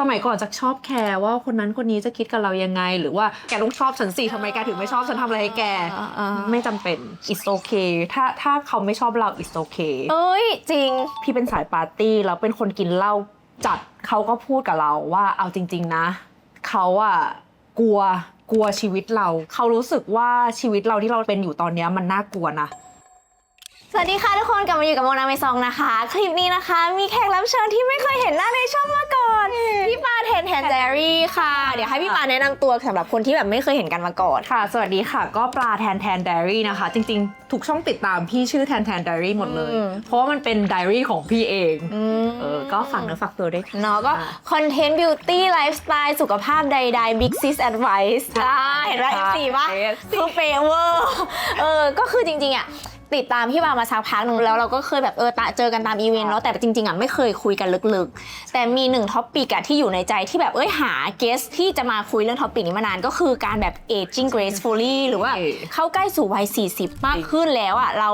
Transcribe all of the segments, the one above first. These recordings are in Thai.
สมัยก่อนจะชอบแคร์ว่าคนนั้นคนนี้จะคิดกับเรายังไง หรือว่าแกต้องชอบฉันสิทำไมแกถึงไม่ชอบฉันทำอะไรให้แกอ่าๆไม่จำเป็น it's okay ถ้าถ้าเขาไม่ชอบเรา it's okay เอ้ย จริง พี่เป็นสายปาร์ตี้แล้วเป็นคนกินเหล้าจัดเขาก็พูดกับเราว่าเอาจริง ๆนะ เขาอะกลัวกลัวชีวิตเรา เขารู้สึกว่าชีวิตเราที่เราเป็นอยู่ตอนเนี้ยมันน่ากลัวนะ สวัสดีค่ะทุกคนกลับมาอยู่กับโมนาเมซองนะคะ คลิปนี้นะคะ มีแขกรับเชิญที่ไม่เคยเห็นหน้าในช่องมาก่อนพี่ปาเทนแทนเจอรี่ค่ะ เดี๋ยวให้พี่ปาแนะนำตัวสำหรับคนที่แบบไม่เคยเห็นกันมาก่อน ค่ะ สวัสดีค่ะ ก็ปลาแทนแทนไดรี่นะคะ จริงๆ ทุกช่องติดตามพี่ชื่อแทนแทนไดรี่หมดเลย อืม เพราะว่ามันเป็นไดรี่ของพี่เองมเออ ก็ฝากเนื้อฝากตัวด้วยค่ะ เนาะก็คอนเทนต์บิวตี้ไลฟ์สไตล์สุขภาพใดๆ Big Sis Advice ใช่อ่าเห็นไหม ใช่สีป่ะ Yes คือเฟเวอร์เออ ก็คือจริงๆอะ ติดตามพี่ปามาสักพักหนึ่งแล้วเราก็เคยแบบเออตะเจอกันตามอีเวนต์เนาะแต่จริงๆอะไม่เคยคุยกันลึกๆ แต่มีหนึ่งท็อปปิกอะที่อยู่ในใจที่แบบเอ้ยหาเกสที่จะมาคุยเรื่องท็อปปิกนี้มานานก็คือการแบบ aging gracefully หรือว่าเออเข้าใกล้สู่วัย 40 มากขึ้นแล้วอะเรา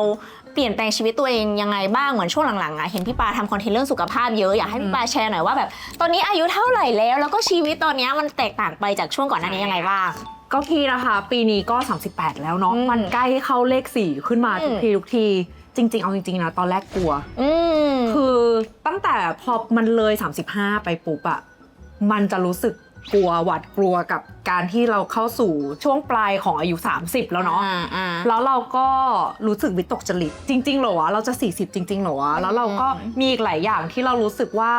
เปลี่ยนแปลงชีวิตตัวเองยังไงบ้างเหมือนช่วงหลังๆอะเห็นพี่ปาทำคอนเทนต์เรื่องสุขภาพเยอะอยากให้พี่ปาแชร์หน่อยว่าแบบตอนนี้อายุเท่าไหร่แล้ว แล้วก็ชีวิตตอนเนี้ยมันแตกต่างไปจากช่วงก่อนหน้านี้ยังไงบ้าง ก็พี่นะคะ ปีนี้ก็ 38 แล้วเนาะอืม มันใกล้เข้าเลข 4 ขึ้นมาทุกอืมทีทุกที จริง ๆ เอาจริงๆนะตอนแรกกลัว อืม คือตั้งแต่พอมันเลย 35 ไปปุ๊บอะมันจะรู้สึกกลัวหวาดกลัวกับการที่เราเข้าสู่ช่วงปลายของอายุ 30 แล้วเนาะ อ่าอ่าแล้วเราก็รู้สึกวิตกจริตจริง ๆ เหรอวะเราจะ 40 จริง ๆ เหรอวะแล้วเราก็มีอีกหลายอย่างที่เรารู้สึกว่า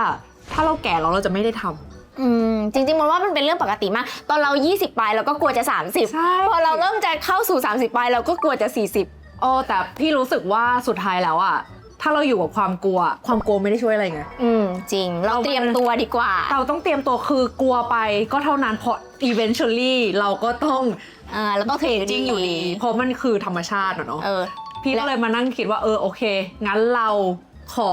ถ้าเราแก่แล้วเราจะไม่ได้ทำ อืมจริงๆมันว่ามันเป็นเรื่องปกติมาก ตอนเรา 20ปลายเราก็กลัวจะ 30 ใช่ พอเราเริ่มจะเข้าสู่ 30ปลายเราก็กลัวจะ 40 โอ้แต่พี่รู้สึกว่าสุดท้ายแล้วอะถ้าเราอยู่กับความกลัว ความกลัวไม่ได้ช่วยอะไรไง อืมจริง เราเตรียมตัวดีกว่า เราต้องเตรียมตัวคือกลัวไปก็เท่านั้นเพราะ eventually เราก็ต้องอ่าเราต้องเทจริงอยู่ดีเพราะมันคือธรรมชาติอะเนาะเออ พี่ก็เลยมานั่งคิดว่าเออโอเค งั้นเราขอ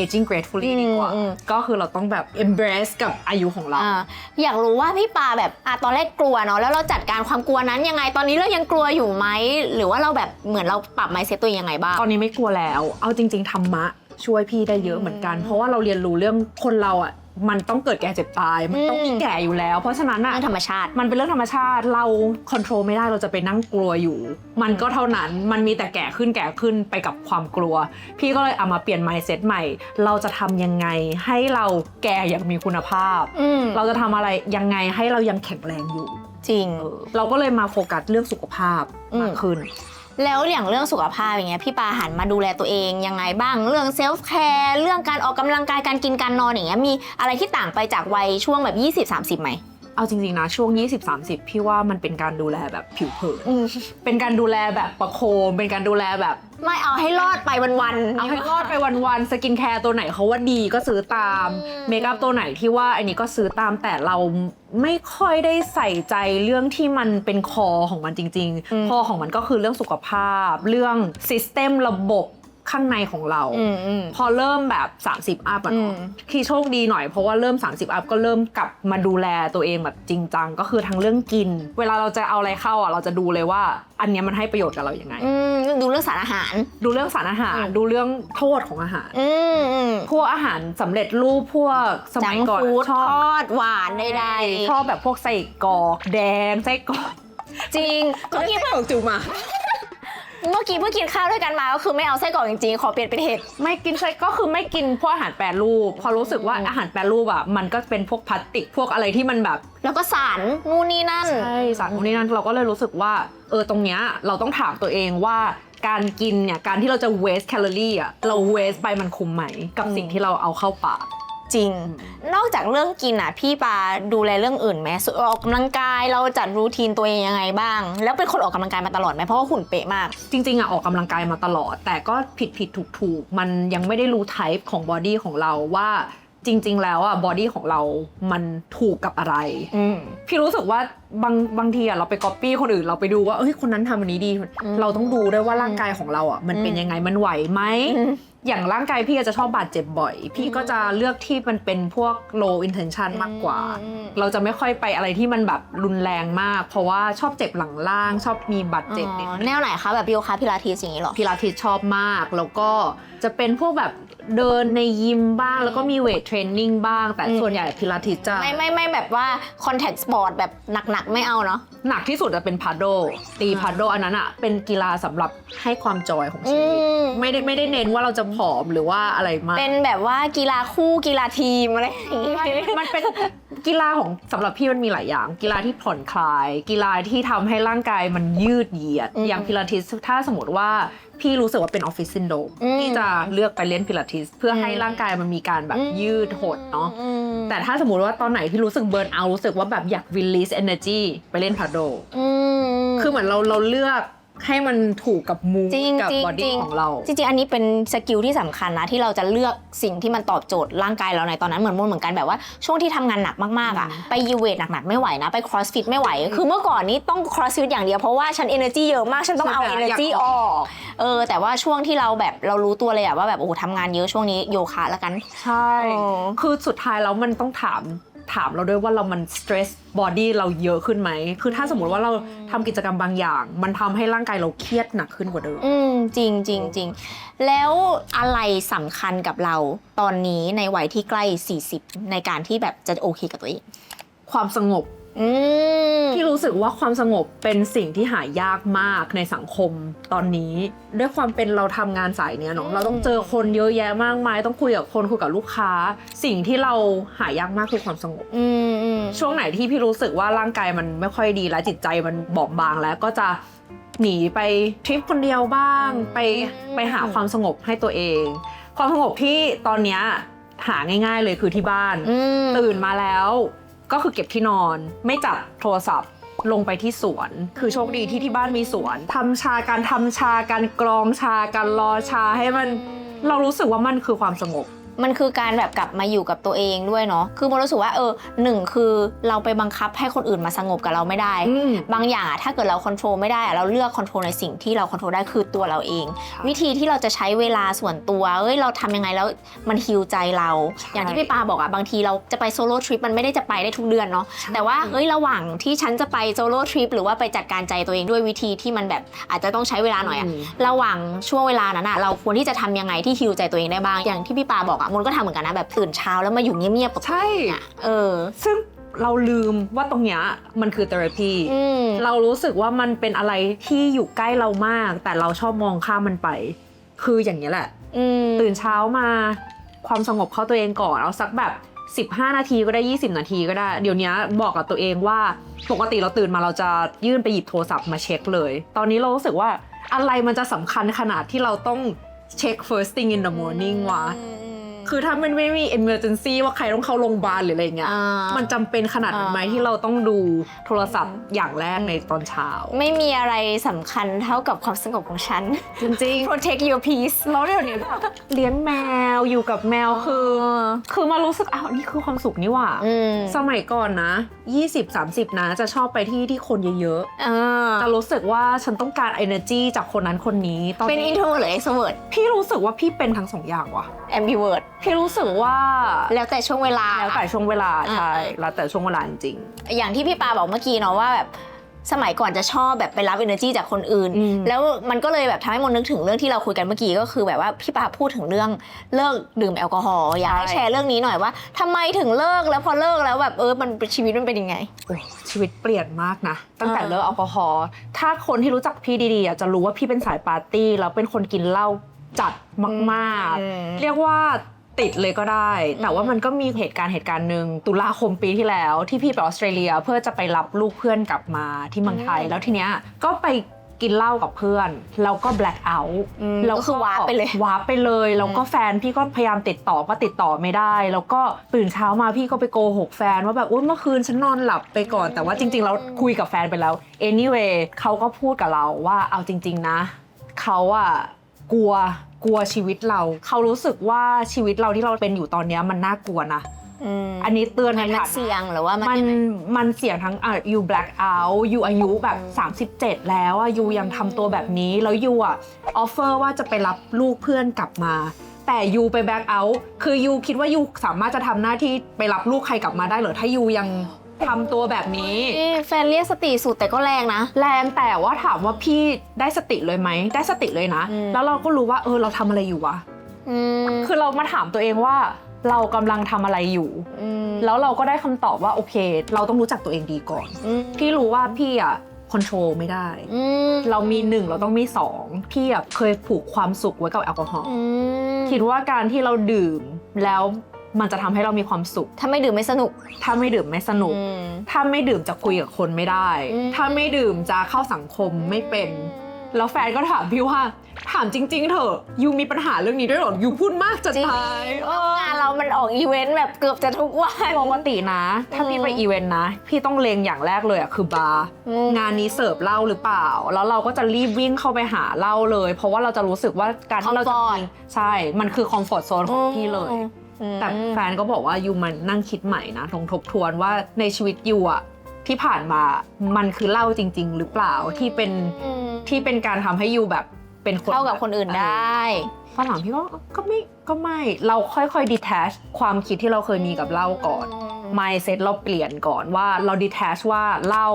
aging gracefully อืมดีกว่าอืมก็คือเราต้องแบบ embrace กับอายุของเราอ่าอยากรู้ว่าพี่ปาแบบอะตอนแรกกลัวเนาะแล้วเราจัดการความกลัวนั้นยังไงตอนนี้เรายังกลัวอยู่ไหม หรือว่าเราแบบเหมือนเราปรับไมเซ็ตตัวเองยังไงบ้าง ตอนนี้ไม่กลัวแล้ว เอาจริง ๆธรรมะช่วยพี่ได้เยอะเหมือนกัน เพราะว่าเราเรียนรู้เรื่องคนเราอะ มันต้องเกิดแก่เจ็บตาย มันต้องอืมแก่อยู่แล้ว เพราะฉะนั้นอะเรื่องธรรมชาติ มันเป็นเรื่องธรรมชาติ เราคอนโทรลไม่ได้ เราจะไปนั่งกลัวอยู่ มันก็เท่านั้น มันมีแต่แก่ขึ้นแก่ขึ้นไปกับความกลัว พี่ก็เลยเอามาเปลี่ยน mindset ใหม่ เราจะทำยังไงให้เราแก่อย่างมีคุณภาพอืมเราจะทำอะไรยังไงให้เรายังแข็งแรงอยู่ จริงเออเราก็เลยมาโฟกัสเรื่องสุขภาพอืมมากขึ้น แล้วอย่างเรื่องสุขภาพอย่างเงี้ยพี่ปาหันมาดูแลตัวเองยังไงบ้างเรื่องเซลฟ์แคร์เรื่องการออกกำลังกายการกินการนอนอย่างเงี้ยมีอะไรที่ต่างไปจากวัยช่วงแบบ 20-30ไหม เอาจริงๆนะช่วง 20-30 พี่ว่ามันเป็นการดูแลแบบผิวเผินอืมเป็นการดูแลแบบประโคม เป็นการดูแลแบบไม่เอาให้รอดไปวันๆเอาให้รอดไปวันๆสกินแคร์ตัวไหนเขาว่าดีก็ซื้อตามอืมเมคอัพตัวไหนที่ว่าอันนี้ก็ซื้อตามแต่เราไม่ค่อยได้ใส่ใจเรื่องที่มันเป็นคอของมันจริง ๆ คอของมันก็คือเรื่องสุขภาพ เรื่องซิสเต็มระบบ ข้างในของเราอืมอืมพอเริ่มแบบ 30 อัพอะอืเนาะมคือโชคดีหน่อยเพราะว่าเริ่ม 30 อัพก็เริ่มกลับมาดูแลตัวเองแบบจริงจังก็คือทั้งเรื่องกิน เวลาเราจะเอาอะไรเข้าอะเราจะดูเลยว่า อันเนี้ยมันให้ประโยชน์กับเรายังไงอืมดูเรื่องสารอาหาร ดูเรื่องสารอาหารอืมดูเรื่องโทษของอาหารอืมอืมพวกอาหารสำเร็จรูปพวกสจัมังยก่อนฟู้ดชทอบอดหวานใดชอบแบบพวกไส้กรอกแดงไส้กรอกๆจริงเมื่อกี้ไส้กรอกจูมา เมื่อกี้เพิ่งกินข้าวด้วยกันมาก็คือไม่เอาไส้กรอกจริงๆ ขอเปลี่ยนเป็นเห็ด ไม่กินไส้ก็คือไม่กินพวกอาหารแปรรูปพอรู้สึกว่าอืมอาหารแปรรูปอะมันก็เป็นพวกพลาสติกพวกอะไรที่มันแบบแล้วก็สารนู่นนี่นั่น ใช่สารพวกนี้นั้นเราก็เลยรู้สึกว่าเออตรงเนี้ยเราต้องถามตัวเองว่าการกินเนี่ยการที่เราจะ waste แคลอรี่อะเรา waste ไปมันคุ้มไหมกับอืมสิ่งที่เราเอาเข้าปาก จริง นอกจากเรื่องกินอะ พี่ปาดูแลเรื่องอื่นไหมสุออกกำลังกายเราจัดรูทีนตัวเองยังไงบ้าง แล้วเป็นคนออกกำลังกายมาตลอดไหมเพราะว่าหุ่นเป๊ะมาก จริงๆอะออกกำลังกายมาตลอด แต่ก็ผิดผิดถูกถูกมันยังไม่ได้รู้ type ของบอดี้ของเราว่าจริง ๆ แล้วอะบอดี้ของเรา มันถูกกับอะไรอืมพี่รู้สึกว่าบางบางทีอะเราไปก๊อปปี้คนอื่น เราไปดูว่าเอ้ยคนนั้นทำอันนี้ดีอืมเราต้องดูด้วยว่าร่างกายของเราอะมันเป็นอืมยังไงมันไหวไหม อืมอย่างร่างกายพี่จะชอบบาดเจ็บบ่อย พี่ก็จะเลือกที่มันเป็นพวก low intention มากกว่าอืมเราจะไม่ค่อยไปอะไรที่มันแบบรุนแรงมาก เพราะว่าชอบเจ็บหลังล่างชอบมีบาดเจ็บนิดอ๋อนึงแนวไหนคะแบบโยคะพิลาทิสอย่างนี้เหรอพิลาทิสชอบมากแล้วก็จะเป็นพวกแบบ เดินในยิมบ้าง แล้วก็มีเวทเทรนนิ่งบ้าง แต่อืมส่วนใหญ่พิลาทิสจะไม่ไม่ไม่แบบว่าคอนแทคสปอร์ตแบบหนักๆ ไม่เอาเนาะหนักที่สุดจะเป็นพาโด ตีอ่าพาโดอันนั้นอะเป็นกีฬาสำหรับให้ความจอยของชีวิตอืมไม่ได้ไม่ได้เน้นว่าเราจะผอมหรือว่าอะไรมากเป็นแบบว่ากีฬาคู่กีฬาทีมอะไรอย่างงี้มันเป็นกีฬาของสำหรับพี่มันมีหลายอย่าง กีฬาที่ผ่อนคลาย กีฬาที่ทำให้ร่างกายมันยืดเหยียดอืมอย่างพิลาทิสถ้าสมมติว่า พี่รู้สึกว่าเป็นออฟฟิศซินโดรมอืมพี่จะเลือกไปเล่นพิลาทิส เพื่อให้อืมร่างกายมันมีการแบบยืดหดเนาะอืมแต่ถ้าสมมติว่าตอนไหนที่รู้สึกเบิร์นเอารู้สึกว่าแบบอยาก release energy ไปเล่นพาโด อืม คือเหมือนเราเราเลือก ให้มันถูกกับมูจริงกับจริงบอจริดี้งของเรา จริงๆอันนี้เป็นสกิลที่สำคัญนะที่เราจะเลือกสิ่งที่มันตอบโจทย์ร่างกายเราในตอนนั้นเหมือนมนเหมือนกันแบบว่าช่วงที่ทำงานหนักมากๆอะอืมไปยูเวทหนักๆไม่ไหวนะไป crossfit ไม่ไหว คือเมื่อก่อนนี้ต้อง crossfit อย่างเดียวเพราะว่าฉัน energy เยอะมากฉันต้องเอาใช่ไหม energy อยากออออก กเออแต่ว่าช่วงที่เราแบบเรารู้ตัวเลยอะว่าแบบโอ้โหทำงานเยอะช่วงนี้โยคะแล้วกันใช่อ๋อคือสุดท้ายแล้วมันต้องถาม ถามเราด้วยว่าเรามัน stress body เราเยอะขึ้นไหม คือถ้าสมมติว่าเราทำกิจกรรมบางอย่าง มันทำให้ร่างกายเราเครียดหนักขึ้นกว่าเดิม อืมจริงจริงจริงแล้วอะไรสำคัญกับเราตอนนี้ในวัยที่ใกล้ 40 ในการที่แบบจะโอเคกับตัวเอง ความสงบ อืมพี่รู้สึกว่าความสงบเป็นสิ่งที่หายากมากในสังคมตอนนี้ ด้วยความเป็นเราทำงานสายเนี้ยเนาะอืม เราต้องเจอคนเยอะแยะมากมาย ต้องคุยกับคนคุยกับลูกค้า สิ่งที่เราหายากมากคือความสงบ อืมอืมช่วงไหนที่พี่รู้สึกว่าร่างกายมันไม่ค่อยดีและจิตใจมันบอบบางแล้วก็จะหนีไปทริปคนเดียวบ้าง ไปไปหาความสงบให้ตัวเอง ความสงบที่ตอนเนี้ยหาง่าย ๆ เลยคือที่บ้าน อืม ตื่นมาแล้ว ก็คือเก็บที่นอนไม่จับโทรศัพท์ลงไปที่สวน คือโชคดีที่ที่บ้านมีสวนทำชาการทำชาการกรองชาการรอชาให้มันเรารู้สึกว่ามันคือความสงบ มันคือการแบบกลับมาอยู่กับตัวเองด้วยเนาะคือโมรู้สึกว่าเออหนึ่งคือเราไปบังคับให้คนอื่นมาสงบกับเราไม่ได้อืมบางอย่างอะถ้าเกิดเราควบคุมไม่ได้อะเราเลือกควบคุมในสิ่งที่เราควบคุมได้คือตัวเราเอง วิธีที่เราจะใช้เวลาส่วนตัวเอ้ยเราทำยังไงแล้วมันฮิวใจเราใช่อย่างที่พี่ปาบอกอะบางทีเราจะไปโซโล่ทริปมันไม่ได้จะไปได้ทุกเดือนเนาะแต่ว่าเฮ้ยระหว่างที่ฉันจะไปโซโล่ทริปหรือว่าไปจัดการใจตัวเองด้วยวิธีที่มันแบบอาจจะต้องใช้เวลาหน่อยอะอืมระหว่างช่วงเวลานั้นอะเราควรที่จะทำยังไงที่ฮิวใจตัวเองได้บ้างอย่างที่พี่ปาบอกอะมนก็ทำเหมือนกันนะแบบตื่นเช้าแล้วมาอยู่เงียบๆกับตัวใช่เองอะเออ ซึ่งเราลืมว่าตรงเนี้ยมันคือเทอราพีอืม เรารู้สึกว่ามันเป็นอะไรที่อยู่ใกล้เรามาก แต่เราชอบมองข้ามมันไป คืออย่างนี้ยแหละ อืม ตื่นเช้ามาความสงบเข้าตัวเองก่อนเอาสักแบบ 15 นาทีก็ได้ 20 นาทีก็ได้ เดี๋ยวนี้บอกกับตัวเองว่าปกติเราตื่นมาเราจะยื่นไปหยิบโทรศัพท์มาเช็คเลย ตอนนี้เรารู้สึกว่าอะไรมันจะสำคัญขนาดที่เราต้องเช็ค first thing in the morning วะ คือถ้ามันไม่มี emergency ว่าใครต้องเข้าโรงพยาบาลหรืออะไรเงี้ย อ่ามันจำเป็นขนาดนั้นไหมอ่า ที่เราต้องดูโทรศัพท์อย่างแรกในตอนเช้า ไม่มีอะไรสำคัญเท่ากับความสงบของฉัน จริง protect your peace ๆแล้วเดี๋ยวนี้แบบเลี้ยงแมวอยู่กับแมวคือ คือมารู้สึกอ้าวนี่คือความสุขนี่หว่า อืมสมัยก่อนนะ 20-30 นะจะชอบไปที่ที่คนเยอะเออๆจะรู้สึกว่าฉันต้องการ energy จากคนนั้นคนนี้ตอนเป็นนี้ introvert หรือ extrovert พี่รู้สึกว่าพี่เป็นทั้งสองอย่างว่ะ ambivert พี่รู้สึกว่าแล้วแต่ช่วงเวลา แล้วแต่ช่วงเวลาอ่าใช่แล้วแต่ช่วงเวลาจริงอย่างที่พี่ปาบอกเมื่อกี้เนาะว่าแบบสมัยก่อนจะชอบแบบไปรับ energy จากคนอื่นอืมแล้วมันก็เลยแบบทำให้มนนึกถึงเรื่องที่เราคุยกันเมื่อกี้ก็คือแบบว่าพี่ปาพูดถึงเรื่องเลิกดื่มแอลกอฮอล์อยากให้ใช่แชร์เรื่องนี้หน่อยว่าทำไมถึงเลิกแล้วพอเลิกแล้วแบบเออมันชีวิตมันเป็นยังไงโอ้ชีวิตเปลี่ยนมากนะ ตั้งแต่อ่าเลิกแอลกอฮอล์ถ้าคนที่รู้จักพี่ดีๆอะจะรู้ว่าพี่เป็นสายปาร์ตี้แล้วเป็นคนกินเหล้าจัดมากอืมๆเรียกว่า ติดเลยก็ได้ แต่ว่ามันก็มีเหตุการณ์เหตุการณ์หนึ่งตุลาคมปีที่แล้ว ที่พี่ไปออสเตรเลียเพื่อจะไปรับลูกเพื่อนกลับมาที่เมืองไทยอืมแล้วทีเนี้ยก็ไปกินเหล้ากับเพื่อน แล้วก็ black out อืมแล้วก็คือวาร์ปไปเลยวาร์ปไปเลยแล้วก็แฟนพี่ก็พยายามติดต่อก็ติดต่อไม่ได้ แล้วก็ตื่นเช้ามาพี่ก็ไปโกหกแฟนว่าแบบอุ้ยเมื่อคืนฉันนอนหลับไปก่อน แต่ว่าจริงๆเราคุยกับแฟนไปแล้ว anyway เขาก็พูดกับเราว่าเอาจริง ๆนะเขาอะกลัว กลัวชีวิตเรา เขารู้สึกว่าชีวิตเราที่เราเป็นอยู่ตอนเนี้ยมันน่ากลัวนะอืมอันนี้เตือนในมันฐานะ เสี่ยงหรือว่ามันมันยังไงมันเสี่ยงทั้งอะยู black out ยูอายุแบบ 37 แล้วอะยูยังทำตัวแบบนี้ แล้วยูอะ ออฟเฟอร์ว่าจะไปรับลูกเพื่อนกลับมา แต่ยูไป black out คือยูคิดว่ายูสามารถจะทำหน้าที่ไปรับลูกใครกลับมาได้เหรอ ถ้ายูยัง ทำตัวแบบนี้เอ๊ะแฟนเรียกสติสุดแต่ก็แรงนะ แรงแต่ว่าถามว่าพี่ได้สติเลยไหม ได้สติเลยนะ อืม แล้วเราก็รู้ว่าเออเราทำอะไรอยู่วะ อืมคือเรามาถามตัวเองว่า เรากำลังทำอะไรอยู่ อืมแล้วเราก็ได้คำตอบว่าโอเค เราต้องรู้จักตัวเองดีก่อน อืมพี่รู้ว่าพี่อะคอนโทรลไม่ได้ อืมเรามีหนึ่งเราต้องมีสองพี่อะเคยผูกความสุขไว้กับแอลกอฮอล์ อืมคิดว่าการที่เราดื่มแล้ว มันจะทำให้เรามีความสุข ถ้าไม่ดื่มไม่สนุก ถ้าไม่ดื่มไม่สนุกอืมถ้าไม่ดื่มจะคุยกับคนไม่ได้อืมถ้าไม่ดื่มจะเข้าสังคมไม่เป็น แล้วแฟนก็ถามพี่ว่าถามจริง ๆ เถอะยูมีปัญหาเรื่องนี้ด้วยเหรอยูพูดมากจะตายเอองานเรามันออกอีเวนต์แบบเกือบจะทุกวันปกตินะ ถ้าพี่ไปอีเวนต์นะ พี่ต้องเลงอย่างแรกเลยอะคือบาร์อืมงานนี้เสิร์ฟเหล้าหรือเปล่า แล้วเราก็จะรีบวิ่งเข้าไปหาเหล้าเลย เพราะว่าเราจะรู้สึกว่าการที่เราจะ Comfort มีใช่ มันคือคอมฟอร์ z โซนของพี่เลยอืม แต่แฟนก็บอกว่ายูมันนั่งคิดใหม่นะทงทบทวนว่าในชีวิตยูอะที่ผ่านมามันคือเหล้าจริง ๆ หรือเปล่าที่เป็นอืมที่เป็นการทำให้ยูแบบเป็นคนเข้ากับคนอื่นได้ตอนหลังพี่ก็ก็ไม่ก็ไม่เราค่อยๆ detach ความคิดที่เราเคยมีกับเหล้าก่อน mindset เราเปลี่ยนก่อนว่าเรา detach ว่าเหล้า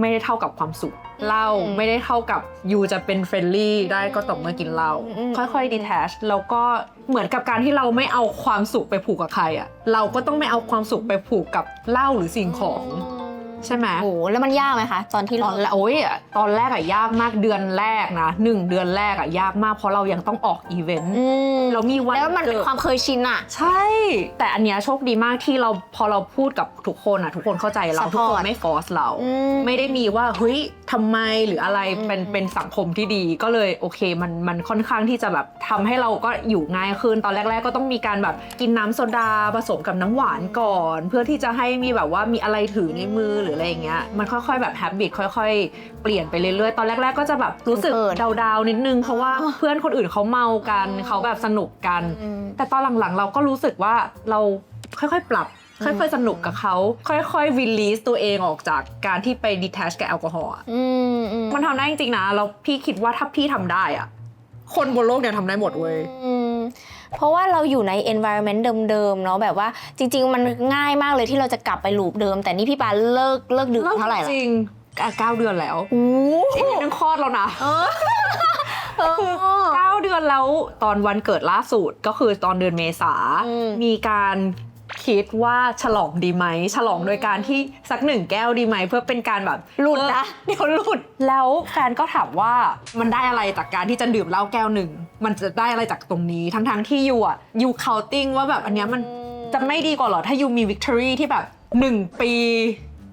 ไม่ได้เท่ากับความสุข เหล้าไม่ได้เท่ากับยูจะเป็นเฟรนลี่ได้ก็ต่อเมื่อกินเหล้าอืมค่อยๆ detach แล้วก็เหมือนกับการที่เราไม่เอาความสุขไปผูกกับใครอะเราก็ต้องไม่เอาความสุขไปผูกกับเหล้าหรือสิ่งของ ใช่ไหมโอ้โหแล้วมันยากไหมคะ ตอนที่ตเราอนแรกโอ้ยอะตอนแรกอะยากมากเดือนแรกนะหนึ่งเดือนแรกอะยากมากเพราะเรายังต้องออกอีเวนต์อืมเรามีวันแล้วมันเป็นกิดความเคยชินอะใช่ แต่อันเนี้ยโชคดีมากที่เราพอเราพูดกับทุกคนอะทุกคนเข้าใจเรา Support ทุกคนไม่ฟอร์สเราอืมไม่ได้มีว่าเฮ้ยทำไมหรืออะไรอืมเป็นอืมเป็นสังคมที่ดีก็เลยโอเคมันมันค่อนข้างที่จะแบบทำให้เราก็อยู่ง่ายขึ้นตอนแรก ๆ ก็ต้องมีการแบบกินน้ำโซดาผสมกับน้ำหวานก่อน เพื่อที่จะให้มีแบบว่ามีอะไรถือในมือหรืออะไรอย่างเงี้ยมันค่อยๆแบบแฮบบิตค่อยๆ เปลี่ยนไปเรื่อยๆ ตอนแรก ๆ ก็จะแบบรู้สึกเขิน ดาวๆนิดนึงเพราะว่าเพื่อนคนอื่นเขาเมากันเขาแบบสนุกกัน อืม แต่ตอนหลังๆเราก็รู้สึกว่าเราค่อยๆ ปรับ อืม ค่อยๆ สนุกกับเขา ค่อยๆ release ตัวเองออกจากการที่ไป detach กับแอลกอฮอล์อะอืมอืมมันทำได้จริงๆนะ แล้วพี่คิดว่าถ้าพี่ทำได้อะคนบนโลกเนี่ยทำได้หมดเว้ย อืม เพราะว่าเราอยู่ใน environment เดิมๆเนาะแบบว่าจริง ๆ มันง่ายมากเลยที่เราจะกลับไปลูปเดิม แต่นี่พี่ปาเลิกเลิกดื่มเท่าไหร่ละจริงอะเก้าเดือนแล้วโอ้อีกนิดนึงคลอดแล้วนะเออเออเก้าเดือนแล้วตอนวันเกิดล่าสุดก็คือตอนเดือนเมษาอืมมีการ คิดว่าฉลองดีไหมฉลองโดยการที่สักหนึ่งแก้วดีไหมเพื่อเป็นการแบบหลุดนะเออเดี๋ยวหลุดแล้วแฟนก็ถามว่ามันได้อะไรจากการที่จะดื่มเหล้าแก้วหนึ่งมันจะได้อะไรจากตรงนี้ทั้งๆที่ยูอะยูเคาติ้งว่าแบบอันเนี้ยมันจะไม่ดีกว่าเหรอถ้ายูมีวิกตอรี่ที่แบบหนึ่งปี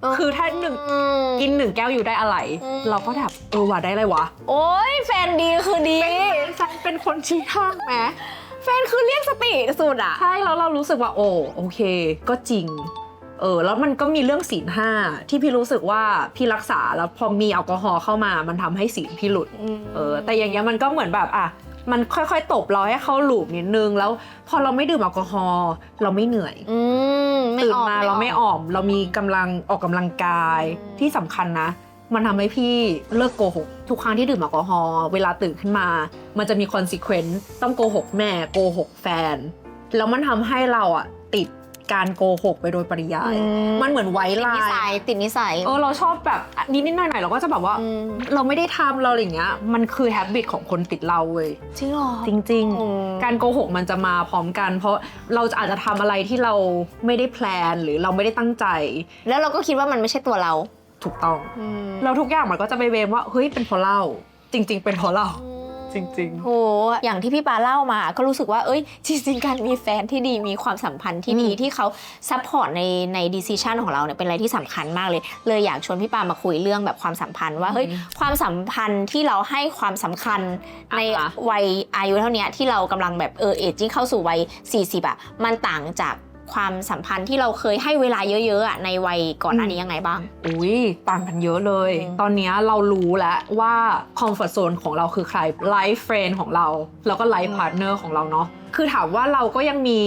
เออคือถ้าหนึ่งอืมกินหนึ่งแก้วอยู่ได้อะไรอืมเราก็แบบเออว่ะได้อะไรวะ โอ้ยแฟนดีคือดี แฟนเป็นคนชี้ทางไหมแฟนคือเรียกสติสุดอะใช่แล้วเรารู้สึกว่าโอ้โอเค ก็จริง เออแล้วมันก็มีเรื่องศีลห้าที่พี่รู้สึกว่าพี่รักษาแล้วพอมีแอลกอฮอล์เข้ามามันทำให้ศีลพี่หลุด เออแต่อย่างเงี้ยมันก็เหมือนแบบอะมันค่อยๆ ตบเราให้เข้าหลูปนิดนึงแล้วพอเราไม่ดื่มแอลกอฮอล์เราไม่เหนื่อยอืมไตื่นออกมาเราไม่อ่อม เรามีกำลังออกกำลังกายอืมที่สำคัญนะ มันทำให้พี่เลิกโกหกทุกครั้งที่ดื่มแอลกอฮอล์เวลาตื่นขึ้นมา มันจะมีคอนซีเควนต์ต้องโกหกแม่โกหกแฟน แล้วมันทำให้เราอะติดการโกหกไปโดยปริยายอืมมันเหมือนไว้ติดลานิสัยยติดนิสัยเออเราชอบแบบนิดนิดๆหน่อยๆเราก็จะแบบว่าอืมเราไม่ได้ทำเราอะไรอย่างเงี้ย มันคือแฮบบิตของคนติดเหล้าเว้ยจริงเหรอจริงอืมๆการโกหกมันจะมาพร้อมกัน เพราะเราจะอาจจะทำอะไรที่เราไม่ได้แพลนหรือเราไม่ได้ตั้งใจ แล้วเราก็คิดว่ามันไม่ใช่ตัวเรา ถูกต้องเราทุกอย่างมันก็จะไปเวมว่าเฮ้ยเป็นเพราะเหล้าจริง ๆ เป็นเพราะเหล้าจริงโหอย่างที่พี่ปาเล่ามา ก็รู้สึกว่า เอ้ย จริง ๆ การมีแฟนที่ดี มีความสัมพันธ์ที่ดีอืมที่เขาซัพพอร์ตในในดีซิชันของเราเนี่ย เป็นอะไรที่สำคัญมากเลย เลยอยากชวนพี่ปามาคุยเรื่องแบบความสัมพันธ์ว่า เฮ้ย ความสัมพันธ์ที่เราให้ความสำคัญในอะวัยอายุเท่าเนี้ยที่เรากำลังแบบเออเอจจิ้งเข้าสู่วัย40อะมันต่างจาก ความสัมพันธ์ที่เราเคยให้เวลาเยอะๆอะในวัยก่อนหน้านี้ยังไงบ้างๆอุ้ยต่างกันเยอะเลย อืม ตอนเนี้ยเรารู้แล้วว่าคอมฟอร์ z โซนของเราคือใครไลฟ์เฟรนของเรา แล้วก็ไลฟ์พาร์ทเนอร์ของเราเนาะคือถามว่าเราก็ยังมี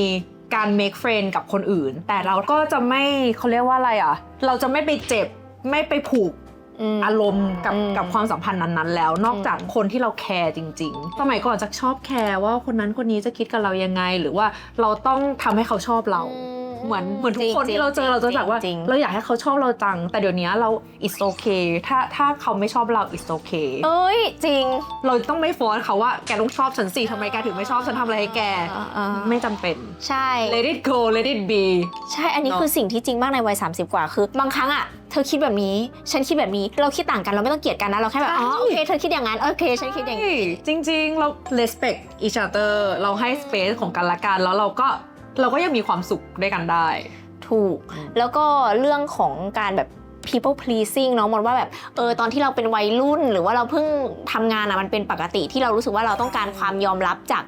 การ make friend กับคนอื่น แต่เราก็จะไม่เขาเรียกว่าอะไรอะ เราจะไม่ไปเจ็บ ไม่ไปผูกม อารมณ์กับอืมกับความสัมพันธ์นั้นๆ แล้ว นอกจากคนที่เราแคร์จริง ๆ สมัยก่อนจะชอบแคร์ว่าคนนั้นคนนี้จะคิดกับเรายังไง หรือว่าเราต้องทำให้เขาชอบเราอืม เหมือนเหมือนทุกคนจริงๆที่เราเจอเราจะแบบว่าจริงๆเราอยากให้เขาชอบเราจัง แต่เดี๋ยวนี้เรา it's okay ถ้าถ้าเขาไม่ชอบเรา it's okay เอ้ยจริง เราต้องไม่ฟอร์สเขาว่าแกต้องชอบฉันสิทำไมแกถึงไม่ชอบฉันทำอะไรให้แกอ่าๆไม่จำเป็น ใช่ let it go let it be ใช่อันนี้เนอะคือสิ่งที่จริงมากในวัย 30 กว่าคือบางครั้งอะเธอคิดแบบนี้ ฉันคิดแบบนี้ เราคิดต่างกัน เราไม่ต้องเกลียดกันนะ เราแค่แบบ อ๋อ โอเค เธอคิดอย่างนั้น โอเค ฉันคิดอย่างนี้ จริง ๆ เรา respect each other เราให้ space ของกันและกัน แล้วเราก็ เราก็ยังมีความสุขด้วยกันได้ ถูก แล้วก็เรื่องของการแบบ people pleasing เนาะมนว่าแบบเออตอนที่เราเป็นวัยรุ่น หรือว่าเราเพิ่งทำงานอะมันเป็นปกติที่เรารู้สึกว่าเราต้องการความยอมรับจาก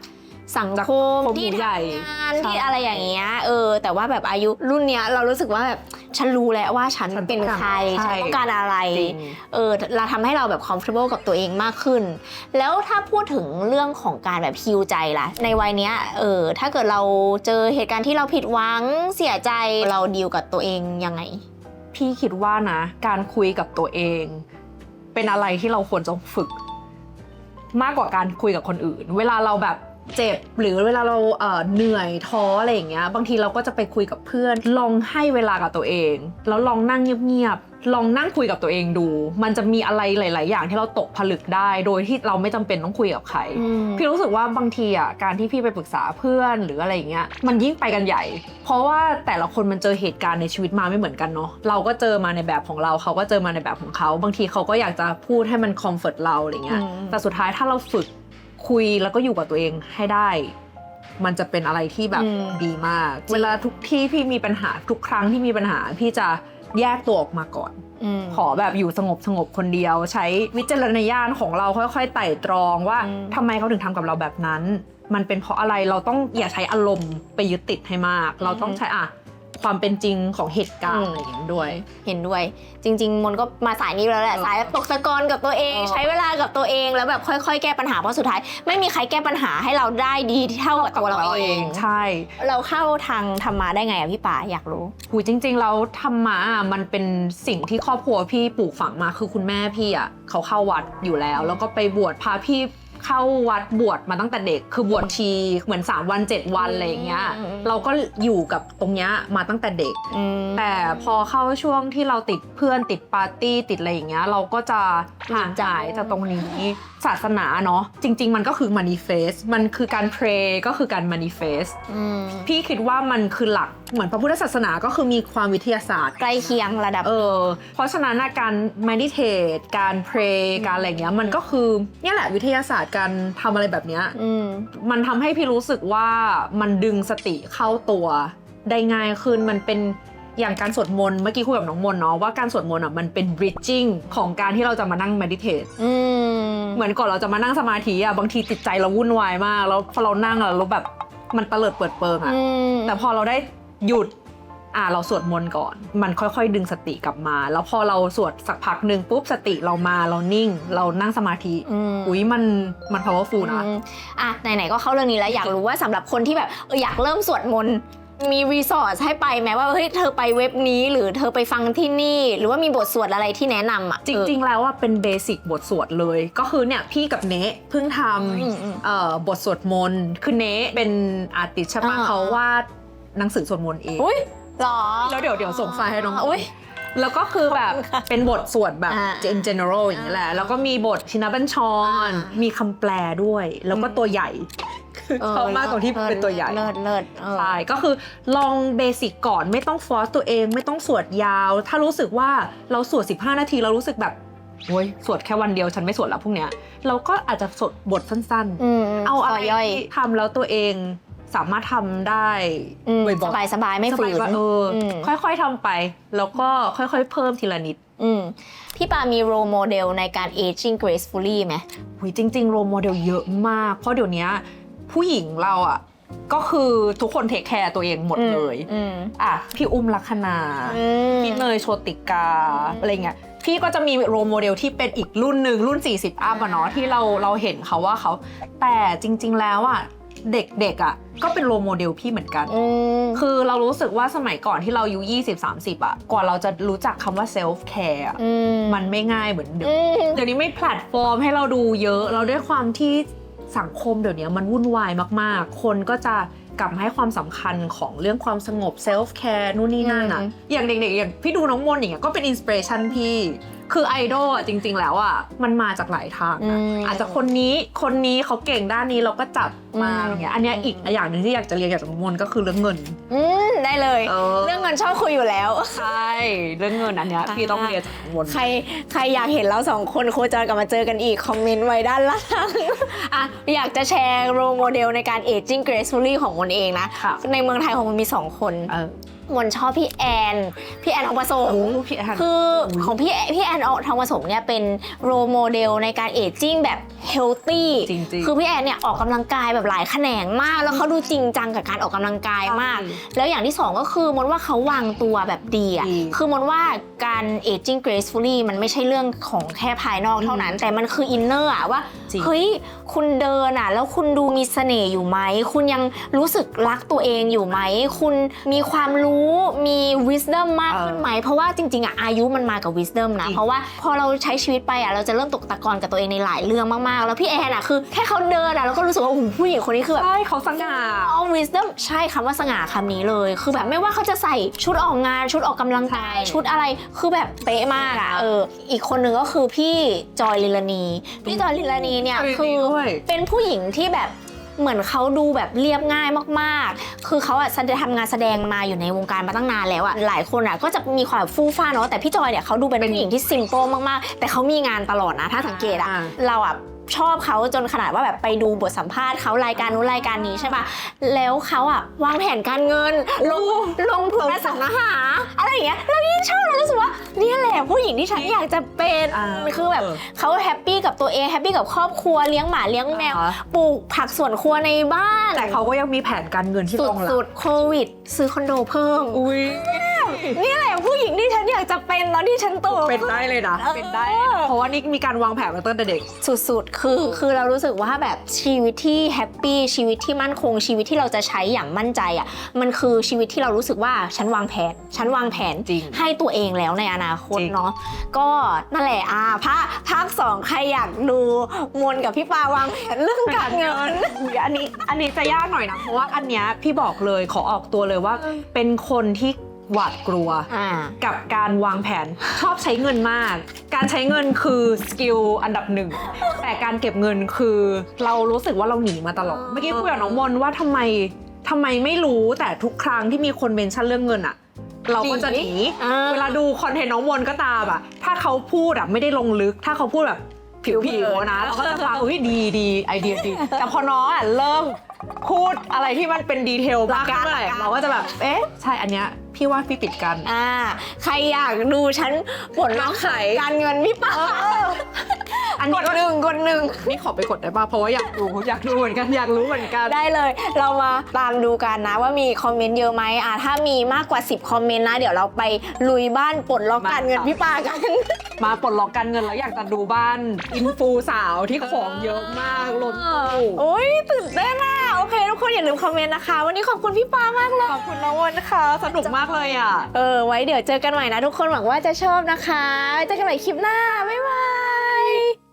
สังจากคมคนที่ใหญ่ทำงานใช่ที่อะไรอย่างเงี้ยเออ แต่ว่าแบบอายุรุ่นเนี้ยเรารู้สึกว่าแบบ ฉันรู้แล้วว่าฉันฉันเป็นใครใช่ฉันต้องการอะไรจริง เออเราทำให้เราแบบ comfortable กับตัวเองมากขึ้น แล้วถ้าพูดถึงเรื่องของการแบบฮิวใจล่ะ ในวัยเนี้ยเออถ้าเกิดเราเจอเหตุการณ์ที่เราผิดหวังเสียใจเราดีลกับตัวเองยังไง พี่คิดว่านะ การคุยกับตัวเอง เป็นอะไรที่เราควรจะฝึก มากกว่าการคุยกับคนอื่น เวลาเราแบบ เจ็บหรือเวลาเราเอ่อเหนื่อยท้ออะไรอย่างเงี้ยบางทีเราก็จะไปคุยกับเพื่อน ลองให้เวลากับตัวเอง แล้วลองนั่งเงียบๆลองนั่งคุยกับตัวเองดู มันจะมีอะไรหลาย ๆ อย่างที่เราตกผลึกได้ โดยที่เราไม่จำเป็นต้องคุยกับใคร พี่รู้สึกว่าบางทีอะการที่พี่ไปปรึกษาเพื่อนหรืออะไรอย่างเงี้ยมันยิ่งไปกันใหญ่ เพราะว่าแต่ละคนมันเจอเหตุการณ์ในชีวิตมาไม่เหมือนกันเนาะเราก็เจอมาในแบบของเราเขาก็เจอมาในแบบของเขา บางทีเขาก็อยากจะพูดให้มันคอมฟอร์ตเราอะไรเงี้ยอืมแต่สุดท้ายถ้าเราฝึก คุยแล้วก็อยู่กับตัวเองให้ได้ มันจะเป็นอะไรที่แบบดีมาก เวลาทุกที่พี่มีปัญหาทุกครั้งที่มีปัญหาพี่จะแยกตัวออกมาก่อนมขอแบบอยู่สงบสงบคนเดียว ใช้วิจารณญาณของเราค่อยๆไต่ตรองว่าอืมทำไมเขาถึงทำกับเราแบบนั้น มันเป็นเพราะอะไรเราต้องอย่าใช้อารมณ์ไปยึดติดให้มาก เราต้องใช้อะ ความเป็นจริงของเหตุการณ์อะไรอย่างนี้ด้วย เห็นด้วย จริง ๆ มนก็มาสายนี้แล้วแหละเออสายตกตะกอนกับตัวเองเออใช้เวลากับตัวเองแล้วแบบค่อย ๆ แก้ปัญหาเพราะสุดท้าย ไม่มีใครแก้ปัญหาให้เราได้ดีเท่ากับตัวเราเอง ใช่ เราเข้าทางธรรมะได้ไงอะพี่ป๋าอยากรู้หูจริงๆแล้วธรรมะอะมันเป็นสิ่งที่ครอบครัวพี่ปลูกฝังมาคือคุณแม่พี่อะเขาเข้าวัดอยู่แล้ว แล้วก็ไปบวชพาพี่ เข้าวัดบวชมาตั้งแต่เด็ก คือบวชชีเหมือน 3 วัน 7 วันอะไรอย่างเงี้ยอืมเราก็อยู่กับตรงเนี้ยมาตั้งแต่เด็กอืมแต่พอเข้าช่วงที่เราติดเพื่อนติดปาร์ตี้ติดอะไรอย่างเงี้ยเราก็จะห่างหายจากตรงนี้ศาสนาเนาะจริง ๆ มันก็คือ manifest มันคือการ pray ก็คือการ manifest อืมพี่คิดว่ามันคือหลักเหมือนพระพุทธศาสนาก็คือมีความวิทยาศาสตร์ ใกล้เคียงระดับเออเพราะฉะนั้นน่ะการ meditate การ pray การอะไรเงี้ยมันก็คือเนี่ยแหละวิทยาศาสตร์การทำอะไรแบบเนี้ยอืมมันทำให้พี่รู้สึกว่ามันดึงสติเข้าตัวได้ง่ายขึ้นมันเป็นอย่างการสวดมนต์เมื่อกี้คุยกับน้องมนต์เนาะว่าการสวดมนต์อะมันเป็น bridging ของการที่เราจะมานั่ง meditate อืมเหมือนก่อนเราจะมานั่งสมาธิอะบางทีจิตใจเราวุ่นวายมาก แล้วพอเรานั่งอะเราแบบมันเตลิดเปิดเปิงอะอืมแต่พอเราได้หยุด อ่าเราสวดมนต์ก่อน มันค่อยๆ ดึงสติกลับมา แล้วพอเราสวดสักพักหนึ่งปุ๊บสติเรามาเรานิ่ง เรานั่งสมาธิอืม อุ้ยมันมัน powerful นะ อืมอะไหนๆก็เข้าเรื่องนี้แล้วอยากรู้ว่าสำหรับคนที่แบบเอออยากเริ่มสวดมนต์มีรีสอร์ทให้ไปไหมว่าเฮ้ยเธอไปเว็บนี้หรือเธอไปฟังที่นี่ หรือว่ามีบทสวดอะไรที่แนะนำอะจริงๆ แล้วว่าเป็นเบสิกบทสวดเลย ก็คือเนี่ยพี่กับเนะเพิ่งทอืมอืมำเอ่อบทสวดมนต์คือเนะเป็นอาร์ติสต์ใช่ปะอ่า เขาวาดหนังสือสวดมนต์เอง อุ้ย หรอ แล้วเดี๋ยวเดี๋ยวส่งไฟล์ให้น้องอุ้ยแล้วก็คือแบบขอบคุณค่ะเป็นบทสวดแบบ อ่า in general อย่างนี้แหละ แล้วก็มีบทชินบัญชร อ่ามีคำแปลด้วย แล้วก็ตัวใหญ่คือชอบมากตรงที่เป็นตัวใหญ่ เลิศเลิศเออ ใช่ก็คือลองเบสิกก่อนไม่ต้องฟอร์สตัวเองไม่ต้องสวดยาว ถ้ารู้สึกว่าเราสวด 15 นาทีเรารู้สึกแบบโอ้ยสวดแค่วันเดียวฉันไม่สวดแล้วพรุ่งเนี้ยเราก็อาจจะสวดบทสั้นอืมๆ เอาอะไรต่ย่อย ที่ทำแล้วตัวเอง สามารถทำได้อืมบ่สอยๆบายสบายๆไม่ฝืน สบายๆเอออม ค่อยๆทำไป แล้วก็ค่อยๆ เพิ่มทีละนิด อืมพี่ปามีโรโมเดลในการ aging gracefully ไหม หุยจริงๆโรโมเดลเยอะมาก เพราะเดี๋ยวนี้ผู้หญิงเราอะ ก็คือทุกคนเทคแคร์ตัวเองหมดเลย อืมอะ พี่อุ้มลักษณา อืม พี่เนยโชติกาอะไรเงี้ย พี่ก็จะมีโรโมเดลที่เป็นอีกรุ่นหนึ่งรุ่น 40 อัพอะเนาะ ที่เราเราเห็นเขาว่าเขา แต่จริง ๆ แล้วอะ เด็กๆอะก็เป็นโรโมเดลพี่เหมือนกันอืมคือเรารู้สึกว่าสมัยก่อนที่เราอายุ20-30 อะ กว่าเราจะรู้จักคำว่า self care อะอืมมันไม่ง่ายเหมือนเดิมอืมเดี๋ยวนี้ไม่แพลตฟอร์มให้เราดูเยอะ เราด้วยความที่สังคมเดี๋ยวนี้มันวุ่นวายมากๆ คนก็จะกลับมาให้ความสำคัญของเรื่องความสงบเซลฟ์แคร์นู่นนี่นั่นอะอืมอย่างเด็กๆอย่างพี่ดูน้องมนต์อย่างเงี้ยก็เป็นอินสปิเรชันพี่ คือไอดอลอะจริง ๆ แล้วอะมันมาจากหลายทางอือะมอาจจะคนนี้คนนี้เขาเก่งด้านนี้เราก็จับมาอืม อย่างเงี้ยอันเนี้ยอีกอย่างหนึ่งที่อยากจะเรียนอยากจะน้องมนต์ก็คือเรื่องเงิน อืมได้เลย เออ เรื่องเงินชอบคุยอยู่แล้ว ใช่เรื่องเงินอันเนี้ยอ่าพี่ต้องเรียนจากน้องมนต์ใครใครอยากเห็นเราสองคนโคจรกลับมาเจอกันอีก คอมเมนต์ไว้ด้านล่างอะอยากจะแชร์โรโมเดลในการ aging gracefully ของมนเองนะ ค่ะ ในเมืองไทยของมันมี 2 คน เออ มนชอบพี่แอน พี่แอนทองผสม โอ้พี่แอน คือของพี่พี่แอนทองผสมเนี่ยเป็นโรโมเดลในการเอจจิ้งแบบเฮลตี้จริงๆ คือพี่แอนเนี่ยออกกำลังกายแบบหลายแขนงมาก แล้วเขาดูจริงจังกับการออกกำลังกายมากใช่แล้วอย่างที่สองก็คือมนว่าเขาวางตัวแบบดีอะ ดีคือมนว่าการ aging gracefully มันไม่ใช่เรื่องของแค่ภายนอกเท่านั้น แต่มันคืออินเนอร์อะว่า จริง เฮ้ย คุณเดินอะแล้วคุณดูมีเสน่ห์อยู่ไหม คุณยังรู้สึกรักตัวเองอยู่ไหม คุณมีความรู้มี wisdom มากขึ้นไหม เพราะว่าจริงๆอะอายุมันมากับ wisdom นะจริงเพราะว่าพอเราใช้ชีวิตไปอะเราจะเริ่มตกตะกอนกับตัวเองในหลายเรื่องมากๆ แล้วพี่แอนอะคือแค่เขาเดินอะเราก็รู้สึกว่าโอ้โหผู้หญิงคนนี้คือแบบ ใช่เขาสง่า all wisdom ใช่คำว่าสง่าคำนี้เลย คือแบบไม่ว่าเขาจะใส่ชุดออกงานชุดออกกำลังกายใช่ ชุดอะไรคือแบบเป๊ะมากอะเอออีกคนหนึ่งก็คือพี่จอยลิลานี พี่จอยลิลานีเนี่ยจอยลิลานีคือ ด้วย เป็นผู้หญิงที่แบบ เหมือนเขาดูแบบเรียบง่ายมากๆ คือเขาอะแสดงทำงานแสดงมาอยู่ในวงการมาตั้งนานแล้วอะหลายคนอะก็จะมีความฟู่ฟ้าเนาะ แต่พี่จอยเนี่ยเขาดูเป็นผู้หญิงที่ซิม p ป e มากๆ แต่เขามีงานตลอดนะ ถ้าสังเกตอะอ่าเราอะ ชอบเขาจนขนาดว่าแบบไปดูบทสัมภาษณ์เขารายการนู้นรายการนี้ใช่ปะแล้วเขาอะวางแผนการเงินลงลงทุนอสังหาอะไรอย่างเงี้ยเรายิ่งชอบเรารู้สึกว่าเนี่ยแหละผู้หญิงที่ฉันอยากจะเป็นอ่าคือแบบเขาแฮปปี้กับตัวเองแฮปปี้กับครอบครัวเลี้ยงหมาเลี้ยงแมวอ่าฮะปลูกผักสวนครัวในบ้าน แต่เขาก็ยังมีแผนการเงินที่สุรดองรับสุดๆโควิด ซื้อคอนโดเพิ่มอุ้ย นี่แหละผู้หญิงที่ฉันอยากจะเป็นตอนที่ฉันโตเป็นได้เลยนะเออเป็นได้ เพราะว่านี่มีการวางแผนมาตั้งแต่เด็ก สุดๆ คือ คือเรารู้สึกว่าแบบชีวิตที่แฮปปี้ชีวิตที่มั่นคงชีวิตที่เราจะใช้อย่างมั่นใจอะ มันคือชีวิตที่เรารู้สึกว่าฉันวางแผน ฉันวางแผนจริงให้ตัวเองแล้วในอนาคตจริงเนาะ ก็นั่นแหละอ่าภาคภาคสองใครอยากดูมนกับพี่ปาวางแผนเรื่องการเงินอุ๊ยอันนี้อันนี้จะยากหน่อยนะเพราะว่าอันเนี้ยพี่บอกเลยขอออกตัวเลยว่าเป็นคนที่ หวาดกลัว อ่า กับการวางแผนชอบใช้เงินมาก การใช้เงินคือสกิลอันดับหนึ่ง แต่การเก็บเงินคือเรารู้สึกว่าเราหนีมาตลอด เมื่อกี้คุยกับน้องมนว่าทำไมทำไมไม่รู้แต่ทุกครั้งที่มีคนเมนชั่นเรื่องเงินอะเราก็จะหนีอ่า เวลาดูคอนเทนต์น้องมนก็ตามอะถ้าเขาพูดอะไม่ได้ลงลึก ถ้าเขาพูดแบบ ผิวผิวๆนะเราก็จะฟังอุ้ยดีดีไอเดียดี แต่พอน้องอะเริ่มพูดอะไรที่มันเป็นดีเทลมากขึ้นเลยเราก็จะแบบ เอ๊ะ ใช่อันเนี้ยพี่ว่าพี่ปิดกัน อ่า ใครอยากดูฉันปลดล็อกไขการเงินพี่ปา อันกนี้ดก็หนึ่งกดหนึ่งนี่ขอไปกดได้ป่ะเพราะว่าอยากดูอยากดูเหมือนกันอยากรู้เหมือนกัน ได้เลย เรามาตามดูกันนะว่ามีคอมเมนต์เยอะไหมอะถ้ามีมากกว่า 10 คอมเมนต์นะ เดี๋ยวเราไปลุยบ้านปลดล็อกการเงินพี่ปากัน มาปลดล็อกการเงินแล้วอยากจะดูบ้านอินฟูสาวที่ของเยอะมากล้นตู้โอ้ยตื่นเต้นอะโอเค ทุกคนอย่าลืมคอมเมนต์นะคะ วันนี้ขอบคุณพี่ปามากเลย ขอบคุณน้องวันค่ะสนุกมากเลยอะ เออ ไว้เดี๋ยวเจอกันใหม่นะ ทุกคนหวังว่าจะชอบนะคะไว้เจอกันใหม่คลิปหน้า บ๊ายบาย